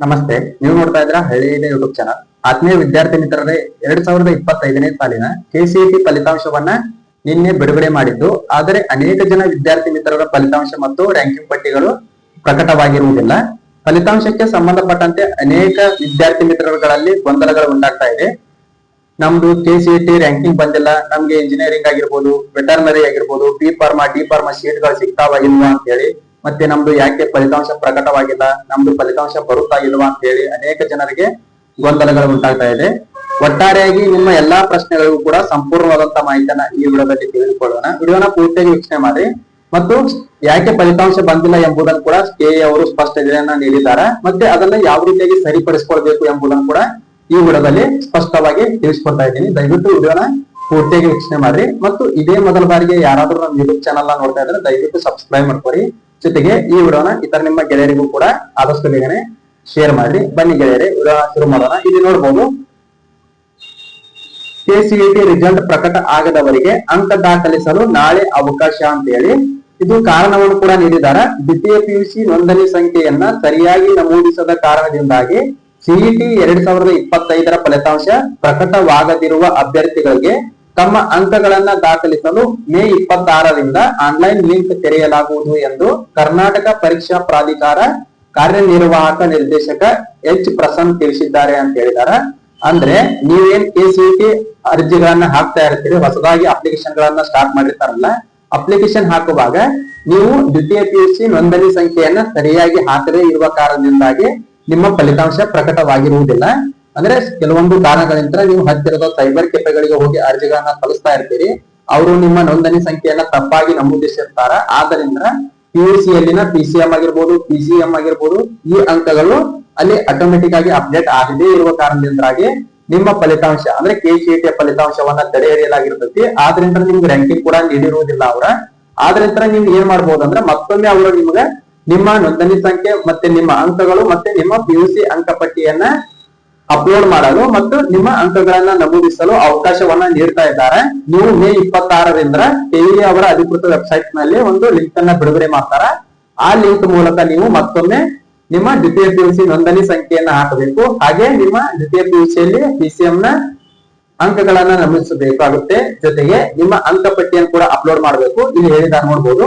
ನಮಸ್ತೆ, ನೀವು ನೋಡ್ತಾ ಇದ್ರ ಹಳ್ಳಿಯಿದೆ ಯೂಟ್ಯೂಬ್ ಚಾನಲ್ ಆತ್ಮೀಯ ವಿದ್ಯಾರ್ಥಿ ಮಿತ್ರರೇ, ಎರಡ್ ಸಾವಿರದ ಇಪ್ಪತ್ತೈದನೇ ಸಾಲಿನ ಕೆಸಿಇಟಿ ಫಲಿತಾಂಶವನ್ನ ನಿನ್ನೆ ಬಿಡುಗಡೆ ಮಾಡಿದ್ದು. ಆದರೆ ಅನೇಕ ಜನ ವಿದ್ಯಾರ್ಥಿ ಮಿತ್ರರ ಫಲಿತಾಂಶ ಮತ್ತು ರ್ಯಾಂಕಿಂಗ್ ಪಟ್ಟಿಗಳು ಪ್ರಕಟವಾಗಿರುವುದಿಲ್ಲ. ಫಲಿತಾಂಶಕ್ಕೆ ಸಂಬಂಧಪಟ್ಟಂತೆ ಅನೇಕ ವಿದ್ಯಾರ್ಥಿ ಮಿತ್ರರುಗಳಲ್ಲಿ ಗೊಂದಲಗಳು ಉಂಟಾಗ್ತಾ ಇದೆ. ನಮ್ದು ಕೆಸಿಇಟಿ ರ್ಯಾಂಕಿಂಗ್ ಬಂದಿಲ್ಲ. ನಮ್ಗೆ ಇಂಜಿನಿಯರಿಂಗ್ ಆಗಿರ್ಬೋದು ವೆಟರ್ನರಿ ಆಗಿರ್ಬೋದು ಬಿ ಫಾರ್ಮಾ ಡಿ ಫಾರ್ಮಾ ಸೀಟ್ಗಳು ಸಿಗ್ತಾವ ಇಲ್ವಾ ಅಂತ ಹೇಳಿ ಮತ್ತೆ ನಮ್ದು ಯಾಕೆ ಫಲಿತಾಂಶ ಪ್ರಕಟವಾಗಿಲ್ಲ, ನಮ್ದು ಫಲಿತಾಂಶ ಬರುತ್ತಾ ಇಲ್ವಾ ಅಂತ ಹೇಳಿ ಅನೇಕ ಜನರಿಗೆ ಗೊಂದಲಗಳು ಉಂಟಾಗ್ತಾ ಇದೆ. ಒಟ್ಟಾರೆಯಾಗಿ ನಿಮ್ಮ ಎಲ್ಲಾ ಪ್ರಶ್ನೆಗಳಿಗೂ ಕೂಡ ಸಂಪೂರ್ಣವಾದಂತ ಮಾಹಿತಿಯನ್ನ ಈ ವಿಡಿಯೋದಲ್ಲಿ ತಿಳಿದುಕೊಳ್ಳೋಣ. ವಿಡಿಯೋನ ಪೂರ್ತಿಯಾಗಿ ವೀಕ್ಷಣೆ ಮಾಡಿ. ಮತ್ತು ಯಾಕೆ ಫಲಿತಾಂಶ ಬಂದಿಲ್ಲ ಎಂಬುದನ್ನು ಕೂಡ ಕೆ ಅವರು ಸ್ಪಷ್ಟತೆಯನ್ನ ನೀಡಿದ್ದಾರೆ. ಮತ್ತೆ ಅದನ್ನ ಯಾವ ರೀತಿಯಾಗಿ ಸರಿಪಡಿಸಿಕೊಳ್ಬೇಕು ಎಂಬುದನ್ನು ಕೂಡ ಈ ವಿಡಿಯೋದಲ್ಲಿ ಸ್ಪಷ್ಟವಾಗಿ ತಿಳಿಸ್ಕೊಡ್ತಾ ಇದ್ದೀನಿ. ದಯವಿಟ್ಟು ವಿಡಿಯೋನ ಪೂರ್ತಿಯಾಗಿ ವೀಕ್ಷಣೆ ಮಾಡ್ರಿ ಮತ್ತು ಇದೇ ಮೊದಲ ಬಾರಿಗೆ ಯಾರಾದ್ರೂ ನಮ್ಮ ಯೂಟ್ಯೂಬ್ ಚಾನಲ್ ನೋಡ್ತಾ ಇದ್ರೆ ದಯವಿಟ್ಟು ಸಬ್ಸ್ಕ್ರೈಬ್ ಮಾಡ್ಕೊರಿ ಜೊತೆಗೆ ಈ ವಿಡಿಯೋನ ಇತರ ನಿಮ್ಮ ಗೆಳೆಯರಿಗೂ ಕೂಡ ಆದಷ್ಟು ಬೇಗನೆ ಶೇರ್ ಮಾಡಿ ಬನ್ನಿ ಗೆಳೆಯರೆ, ವಿಡಿಯೋ ಶುರು ಮಾಡೋಣ. ಇಲ್ಲಿ ನೋಡಬಹುದು ಕೆಸಿಇಟಿ ರಿಸಲ್ಟ್ ಪ್ರಕಟ ಆಗದವರಿಗೆ ಅಂಕ ದಾಖಲಿಸಲು ನಾಳೆ ಅವಕಾಶ ಅಂತ ಹೇಳಿ ಇದು ಕಾರಣವನ್ನು ಕೂಡ ನೀಡಿದ್ದಾರೆ. ದ್ವಿತೀಯ ಪಿಯುಸಿ ನೋಂದಣಿ ಸಂಖ್ಯೆಯನ್ನ ಸರಿಯಾಗಿ ನಮೂದಿಸದ ಕಾರಣದಿಂದಾಗಿ ಸಿಇಟಿ ಎರಡ್ ಸಾವಿರದ ಇಪ್ಪತ್ತೈದರ ಫಲಿತಾಂಶ ಪ್ರಕಟವಾಗದಿರುವ ಅಭ್ಯರ್ಥಿಗಳಿಗೆ ತಮ್ಮ ಅಂಕಗಳನ್ನ ದಾಖಲಿಸಲು ಮೇ ಇಪ್ಪತ್ತಾರರಿಂದ ಆನ್ಲೈನ್ ಲಿಂಕ್ ತೆರೆಯಲಾಗುವುದು ಎಂದು ಕರ್ನಾಟಕ ಪರೀಕ್ಷಾ ಪ್ರಾಧಿಕಾರ ಕಾರ್ಯನಿರ್ವಾಹಕ ನಿರ್ದೇಶಕ ಎಚ್ ಪ್ರಸನ್ನ ತಿಳಿಸಿದ್ದಾರೆ ಅಂತ ಹೇಳಿದ್ದಾರೆ. ಅಂದ್ರೆ ನೀವೇನ್ ಕೆಸಿಟಿ ಅರ್ಜಿಗಳನ್ನ ಹಾಕ್ತಾ ಇರ್ತೀರಿ, ಹೊಸದಾಗಿ ಅಪ್ಲಿಕೇಶನ್ ಗಳನ್ನ ಸ್ಟಾರ್ಟ್ ಮಾಡಿರ್ತಾರಲ್ಲ ಅಪ್ಲಿಕೇಶನ್ ಹಾಕುವಾಗ ನೀವು ದ್ವಿತೀಯ ಸಿ ನೋಂದಣಿ ಸಂಖ್ಯೆಯನ್ನ ಸರಿಯಾಗಿ ಹಾಕದೇ ಇರುವ ಕಾರಣದಿಂದಾಗಿ ನಿಮ್ಮ ಫಲಿತಾಂಶ ಪ್ರಕಟವಾಗಿರುವುದಿಲ್ಲ. ಅಂದ್ರೆ ಕೆಲವೊಂದು ಕಾರಣಗಳಿಂದ ನೀವು ಹತ್ತಿರದ ಸೈಬರ್ ಕೆಫೆಗಳಿಗೆ ಹೋಗಿ ಅರ್ಜಿಗಳನ್ನ ಕಳಿಸ್ತಾ ಇರ್ತೀರಿ. ಅವರು ನಿಮ್ಮ ನೋಂದಣಿ ಸಂಖ್ಯೆಯನ್ನ ತಪ್ಪಾಗಿ ನಮೂದಿಸಿರ್ತಾರ. ಆದ್ದರಿಂದ ಸಿ ಯಲ್ಲಿನ ಪಿ ಸಿ ಎಂ ಆಗಿರ್ಬೋದು ಪಿ ಸಿ ಎಂ ಆಗಿರ್ಬೋದು, ಈ ಅಂಕಗಳು ಅಲ್ಲಿ ಆಟೋಮೆಟಿಕ್ ಆಗಿ ಅಪ್ಡೇಟ್ ಆಗದೇ ಇರುವ ಕಾರಣದಿಂದಾಗಿ ನಿಮ್ಮ ಫಲಿತಾಂಶ, ಅಂದ್ರೆ ಕೆ ಯ ಫಲಿತಾಂಶವನ್ನ ತಡೆ ಹಿಡಿಯಲಾಗಿರ್ತೈತಿ ಆದ್ರಿಂದ ನಿಮ್ಗೆ ರ್ಯಾಂಕಿಂಗ್ ಕೂಡ ನೀಡಿರುವುದಿಲ್ಲ ಅವರ. ಆದ್ರಿಂದ ನೀವು ಏನ್ ಮಾಡ್ಬೋದು ಅಂದ್ರೆ ಮತ್ತೊಮ್ಮೆ ಅವರು ನಿಮ್ಗೆ ನಿಮ್ಮ ನೋಂದಣಿ ಸಂಖ್ಯೆ ಮತ್ತೆ ನಿಮ್ಮ ಅಂಕಗಳು ಮತ್ತೆ ನಿಮ್ಮ ಪಿಯುಸಿ ಅಂಕಪಟ್ಟಿಯನ್ನ ಅಪ್ಲೋಡ್ ಮಾಡಲು ಮತ್ತು ನಿಮ್ಮ ಅಂಕಗಳನ್ನ ನಮೂದಿಸಲು ಅವಕಾಶವನ್ನ ನೀಡ್ತಾ ಇದ್ದಾರೆ. ನೀವು ಮೇ ಇಪ್ಪತ್ತಾರರಿಂದ ಕೆಇ ಅವರ ಅಧಿಕೃತ ವೆಬ್ಸೈಟ್ನಲ್ಲಿ ಒಂದು ಲಿಂಕ್ ಅನ್ನ ಬಿಡುಗಡೆ ಮಾಡ್ತಾರೆ. ಆ ಲಿಂಕ್ ಮೂಲಕ ನೀವು ಮತ್ತೊಮ್ಮೆ ನಿಮ್ಮ ದ್ವಿತೀಯ ಪಿಯುಸಿ ನೋಂದಣಿ ಸಂಖ್ಯೆಯನ್ನ ಹಾಕಬೇಕು. ಹಾಗೆ ನಿಮ್ಮ ದ್ವಿತೀಯ ಪಿಯುಸಿಯಲ್ಲಿ ಪಿಸಿಎಂ ನ ಅಂಕಗಳನ್ನ ನಮೂದಿಸಬೇಕಾಗುತ್ತೆ. ಜೊತೆಗೆ ನಿಮ್ಮ ಅಂಕಪಟ್ಟಿಯನ್ನು ಕೂಡ ಅಪ್ಲೋಡ್ ಮಾಡಬೇಕು. ಇಲ್ಲಿ ಹೇಳಿದ ನೋಡ್ಬೋದು.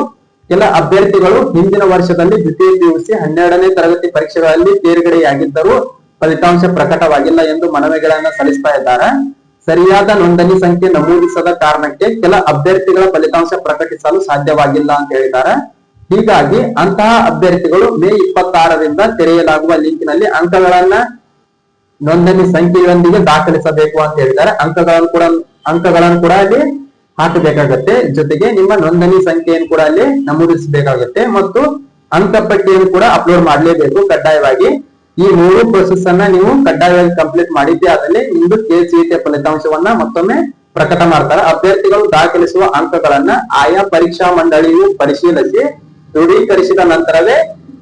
ಕೆಲ ಅಭ್ಯರ್ಥಿಗಳು ಹಿಂದಿನ ವರ್ಷದಲ್ಲಿ ದ್ವಿತೀಯ ಪಿಯುಸಿ ಹನ್ನೆರಡನೇ ತರಗತಿ ಪರೀಕ್ಷೆಗಳಲ್ಲಿ ತೇರ್ಗಡೆಯಾಗಿದ್ದರೂ. ಫಲಿತಾಂಶ ಪ್ರಕಟವಾಗಿಲ್ಲ ಎಂದು ಮನವಿಗಳನ್ನ ಸಲ್ಲಿಸ್ತಾ ಇದ್ದಾರೆ. ಸರಿಯಾದ ನೋಂದಣಿ ಸಂಖ್ಯೆ ನಮೂದಿಸದ ಕಾರಣಕ್ಕೆ ಕೆಲ ಅಭ್ಯರ್ಥಿಗಳ ಫಲಿತಾಂಶ ಪ್ರಕಟಿಸಲು ಸಾಧ್ಯವಾಗಿಲ್ಲ ಅಂತ ಹೇಳಿದ್ದಾರೆ. ಹೀಗಾಗಿ ಅಂತಹ ಅಭ್ಯರ್ಥಿಗಳು ಮೇ ಇಪ್ಪತ್ತಾರರಿಂದ ತೆರೆಯಲಾಗುವ ಲಿಂಕ್ನಲ್ಲಿ ಅಂಕಗಳನ್ನ ನೋಂದಣಿ ಸಂಖ್ಯೆಯೊಂದಿಗೆ ದಾಖಲಿಸಬೇಕು ಅಂತ ಹೇಳಿದ್ದಾರೆ. ಅಂಕಗಳನ್ನು ಕೂಡ ಅಂಕಗಳನ್ನು ಕೂಡ ಅಲ್ಲಿ ಹಾಕಬೇಕಾಗತ್ತೆ. ಜೊತೆಗೆ ನಿಮ್ಮ ನೋಂದಣಿ ಸಂಖ್ಯೆಯನ್ನು ಕೂಡ ಅಲ್ಲಿ ನಮೂದಿಸಬೇಕಾಗತ್ತೆ. ಮತ್ತು ಅಂಕಪಟ್ಟಿಯನ್ನು ಕೂಡ ಅಪ್ಲೋಡ್ ಮಾಡಲೇಬೇಕು ಕಡ್ಡಾಯವಾಗಿ. ಈ ಮೂರು ಪ್ರೊಸೆಸ್ ಅನ್ನ ನೀವು ಕಡ್ಡಾಯವಾಗಿ ಕಂಪ್ಲೀಟ್ ಮಾಡಿದ್ದೆ ಆದಲ್ಲಿ ನಿಮ್ದು ಕೆಸಿಇಟಿ ಫಲಿತಾಂಶವನ್ನ ಮತ್ತೊಮ್ಮೆ ಪ್ರಕಟ ಮಾಡ್ತಾರೆ. ಅಭ್ಯರ್ಥಿಗಳು ದಾಖಲಿಸುವ ಅಂಕಗಳನ್ನ ಆಯಾ ಪರೀಕ್ಷಾ ಮಂಡಳಿಯು ಪರಿಶೀಲಿಸಿ ದೃಢೀಕರಿಸಿದ ನಂತರವೇ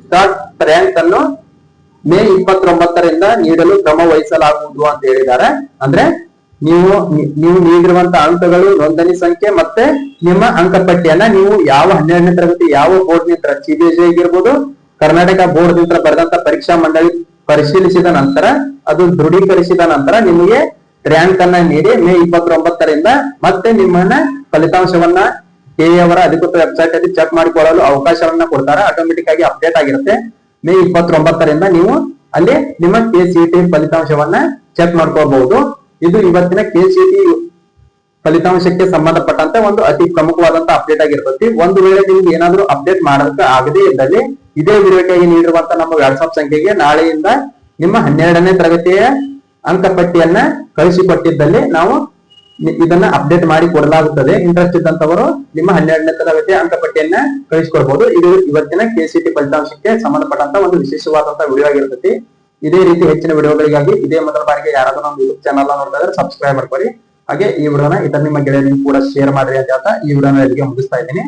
ಸ್ಟಾರ್ಟ್ ರ್ಯಾಂಕ್ ಅನ್ನು ಮೇ ಇಪ್ಪತ್ತೊಂಬತ್ತರಿಂದ ನೀಡಲು ಕ್ರಮ ವಹಿಸಲಾಗುವುದು ಅಂತ ಹೇಳಿದ್ದಾರೆ. ಅಂದ್ರೆ ನೀವು ನೀವು ನೀಡಿರುವಂತ ಅಂಕಗಳು ನೋಂದಣಿ ಸಂಖ್ಯೆ ಮತ್ತೆ ನಿಮ್ಮ ಅಂಕಪಟ್ಟಿಯನ್ನ ನೀವು ಯಾವ ಹನ್ನೆರಡನೇ ತರಗತಿ, ಯಾವ ಬೋರ್ಡ್ ನಿಂತ ಸಿಬಿಎಸ್ಇ ಆಗಿರ್ಬೋದು ಕರ್ನಾಟಕ ಬೋರ್ಡ್ ನಿಂತ ಬರೆದಂತ ಪರೀಕ್ಷಾ ಮಂಡಳಿ ಪರಿಶೀಲಿಸಿದ ನಂತರ, ಅದು ದೃಢೀಕರಿಸಿದ ನಂತರ ನಿಮಗೆ ರ್ಯಾಂಕ್ ಅನ್ನ ನೀಡಿ ಮೇ ಇಪ್ಪತ್ತೊಂಬತ್ತರಿಂದ ಮತ್ತೆ ನಿಮ್ಮನ್ನ ಫಲಿತಾಂಶವನ್ನ ಅವರ ಅಧಿಕೃತ ವೆಬ್ಸೈಟ್ ಅಲ್ಲಿ ಚೆಕ್ ಮಾಡಿಕೊಳ್ಳಲು ಅವಕಾಶವನ್ನ ಕೊಡ್ತಾರೆ. ಆಟೋಮೆಟಿಕ್ ಆಗಿ ಅಪ್ಡೇಟ್ ಆಗಿರುತ್ತೆ. ಮೇ ಇಪ್ಪತ್ತೊಂಬತ್ತರಿಂದ ನೀವು ಅಲ್ಲಿ ನಿಮ್ಮ ಕೆ ಫಲಿತಾಂಶವನ್ನ ಚೆಕ್ ಮಾಡ್ಕೋಬಹುದು. ಇದು ಇವತ್ತಿನ ಕೆ ಟಿ ಫಲಿತಾಂಶಕ್ಕೆ ಸಂಬಂಧಪಟ್ಟಂತೆ ಒಂದು ಅತಿ ಪ್ರಮುಖವಾದಂತಹ ಅಪ್ಡೇಟ್ ಆಗಿರ್ತತಿ. ಒಂದು ವೇಳೆ ನಿಮ್ಗೆ ಏನಾದ್ರೂ ಅಪ್ಡೇಟ್ ಮಾಡೋದಕ್ಕೆ ಆಗದೇ ಇದ್ದಲ್ಲಿ ಇದೇ ವಿಡಿಯೋಕ್ಕಾಗಿ ನೀಡಿರುವಂತಹ ನಮ್ಮ ವಾಟ್ಸ್ಆಪ್ ಸಂಖ್ಯೆಗೆ ನಾಳೆಯಿಂದ ನಿಮ್ಮ ಹನ್ನೆರಡನೇ ತರಗತಿಯ ಅಂಕಪಟ್ಟಿಯನ್ನ ಕಳಿಸಿಕೊಟ್ಟಿದ್ದಲ್ಲಿ ನಾವು ಇದನ್ನ ಅಪ್ಡೇಟ್ ಮಾಡಿ ಕೊಡಲಾಗುತ್ತದೆ. ಇಂಟ್ರೆಸ್ಟ್ ಇದ್ದಂತವರು ನಿಮ್ಮ ಹನ್ನೆರಡನೇ ತರಗತಿಯ ಅಂಕಪಟ್ಟಿಯನ್ನ ಕಳಿಸಿಕೊಡ್ಬಹುದು ಇದು ಇವತ್ತಿನ ಕೆಸಿಟಿ ಫಲಿತಾಂಶಕ್ಕೆ ಸಂಬಂಧಪಟ್ಟಂತ ಒಂದು ವಿಶೇಷವಾದಂತಹ ವಿಡಿಯೋ ಆಗಿರ್ತೈತಿ. ಇದೇ ರೀತಿ ಹೆಚ್ಚಿನ ವಿಡಿಯೋಗಳಿಗಾಗಿ ಇದೇ ಮೊದಲ ಬಾರಿಗೆ ಯಾರಾದ್ರೂ ನಮ್ಮ ಯೂಟ್ಯೂಬ್ ಚಾನಲ್ ನೋಡ್ತಾ ಸಬ್ಸ್ಕ್ರೈಬ್ ಮಾಡ್ಕೊಳ್ಳಿ. ಹಾಗೆ ಈ ವಿಡಿಯೋನ ಇತರ ನಿಮ್ಮ ಗೆಳೆಯರಿಗೂ ಕೂಡ ಶೇರ್ ಮಾಡಿ ಅಂತ ಈ ವಿಡಿಯೋನ ಇಲ್ಲಿಗೆ ಮುಗಿಸ್ತಾ ಇದ್ದೀನಿ.